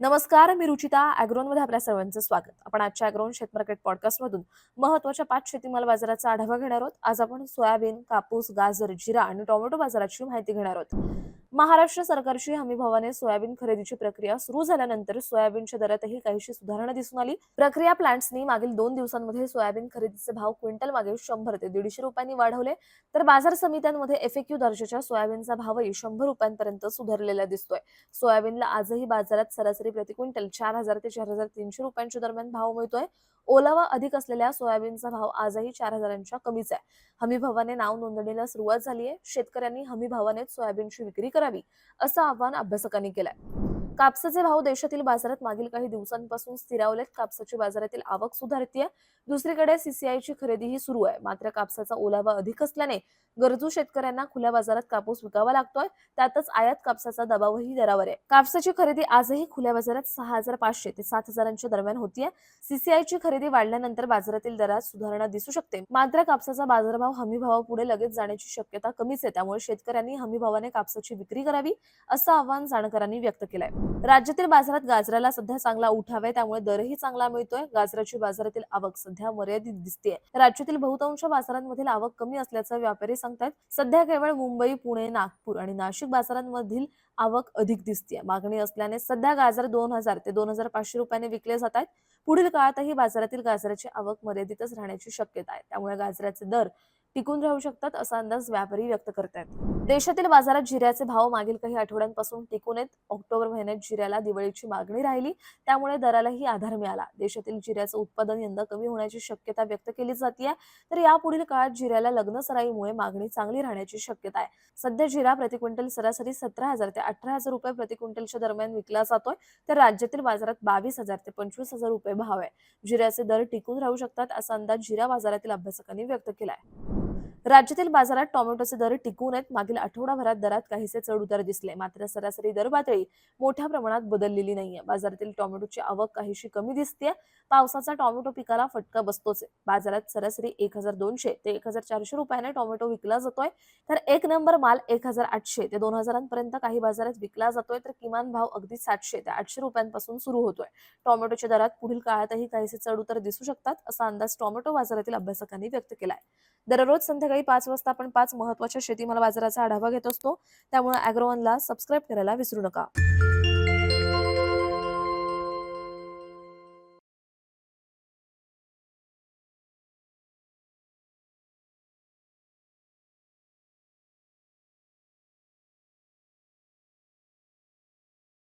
नमस्कार मी रुचिता मध्ये आपल्या सर्वांचं स्वागत. आपण आजच्या अॅग्रोन शेत मार्केट पॉडकास्टमधून महत्त्वाच्या पाच शेतीमाल बाजाराचा आढावा घेणार आहोत. आज आपण सोयाबीन कापूस गाजर जिरा आणि टोमॅटो बाजाराची माहिती घेणार आहोत. महाराष्ट्र सरकारची हमी भावाने सोयाबीन खरेदीची प्रक्रिया सुरू झाल्यानंतर सोयाबीनच्या दरातही काहीशी सुधारणा दिसून आली. प्रक्रिया प्लांट्सनी मागील दोन दिवसांमध्ये सोयाबीन खरेदीचे भाव क्विंटल मागे शंभर ते दीडशे रुपयांनी वाढवले. तर बाजार समित्यांमध्ये एफएक्यू दर्जाच्या सोयाबीनचा भावही शंभर रुपयांपर्यंत सुधारलेला दिसतोय. सोयाबीनला आजही बाजारात सरासरी प्रति क्विंटल चार हजार ते चार हजार तीनशे रुपयांच्या दरम्यान भाव मिळतोय. ओलावा अधिक असलेल्या सोयाबीनचा भाव आजही चार हजारांच्या कमीच आहे. हमी भावाने नाव नोंदणीला सुरुवात झाली आहे शेतकऱ्यांनी हमी भावानेच सोयाबीनची विक्री करावी असं आवाहन अभ्यासकांनी केलंय. कापसाचे भाव देशातील बाजारात मागील काही दिवसांपासून स्थिरावलेत. कापसाची बाजारातील आवक सुधारतीय. दुसरीकडे सीसीआयची खरेदीही सुरू आहे. मात्र कापसाचा ओलावा अधिक असल्याने गरजू शेतकऱ्यांना खुल्या बाजारात कापूस विकावा लागतोय. त्यातच आयात कापसाचा दबावही दरावर आहे. कापसाची खरेदी आजही खुल्या बाजारात सहा हजार पाचशे ते सात हजारांच्या दरम्यान होतीये. सीसीआयची खरेदी वाढल्यानंतर बाजारातील दरात सुधारणा दिसू शकते. मात्र कापसाचा बाजारभाव हमी भावापुढे लगेच जाण्याची शक्यता कमीच आहे. त्यामुळे शेतकऱ्यांनी हमी भावाने कापसाची विक्री करावी असं आवाहन जाणकारांनी व्यक्त केलंय. राज्यातील बाजारात गाजराला सध्या चांगला उठाव आहे त्यामुळे दरही चांगला मिळतोय. गाजराची बाजारातील आवक सध्या मर्यादित दिसते राज्यातील बहुतांश बाजारांमधील आवक कमी असल्याचं व्यापारी सांगतात सध्या केवळ मुंबई पुणे नागपूर आणि नाशिक बाजारांमधील आवक अधिक दिसते मागणी असल्याने सध्या गाजर दोन हजार ते दोन हजार पाचशे रुपयाने विकले जात आहेत पुढील काळातही बाजारातील गाजराची आवक मर्यादितच राहण्याची शक्यता आहे. त्यामुळे गाजराचे दर टिकून राहू शकतात असा अंदाज व्यापारी व्यक्त करतायत. देशातील बाजारात जिऱ्याचे भाव मागील काही आठवड्यांपासून टिकून येत ऑक्टोबर महिन्यात जिऱ्याला दिवाळीची मागणी राहिली. त्यामुळे दरालाही आधार मिळाला. देशातील जिऱ्याचं उत्पादन यंदा कमी होण्याची शक्यता व्यक्त केली जाते तर यापुढील काळात जिऱ्याला लग्न सराईमुळे मागणी चांगली राहण्याची शक्यता आहे. सध्या जिरा प्रति क्विंटल सरासरी सतरा हजार ते अठरा हजार रुपये प्रति क्विंटलच्या दरम्यान विकला जातोय. तर राज्यातील बाजारात बावीस हजार ते पंचवीस हजार रुपये भाव आहे. जिऱ्याचे दर टिकून राहू शकतात असा अंदाज जिरा बाजारातील अभ्यासकांनी व्यक्त केलाय. राज्यातील बाजारात टोमॅटोचे दर टिकून आहेत. मागील आठवडाभरात दरात काहीसे चढ उतार दिसले. मात्र सरासरी दर पातळी मोठ्या प्रमाणात बदललेली नाहीये. बाजारातील टोमॅटोची आवक काहीशी कमी दिसते पावसाचा टोमॅटो पिकाला फटका बसतोच आहे. बाजारात सरासरी एक हजार दोनशे ते एक हजार चारशे रुपयाने टोमॅटो विकला जातोय. तर एक नंबर माल एक हजार आठशे ते दोन हजारांपर्यंत काही बाजारात विकला जातोय. तर किमान भाव अगदी सातशे ते आठशे रुपयांपासून सुरू होतोय. टोमॅटोच्या दरात पुढील काळातही काहीसे चढ उतार दिसू शकतात असा अंदाज टोमॅटो बाजारातील अभ्यासकांनी व्यक्त केलाय. दररोज संध्याकाळी पाच वाजता आपण पाच महत्त्वाच्या शेतीमाल बाजाराचा आढावा घेत असतो. त्यामुळे अॅग्रोवनला सबस्क्राईब करायला विसरू नका.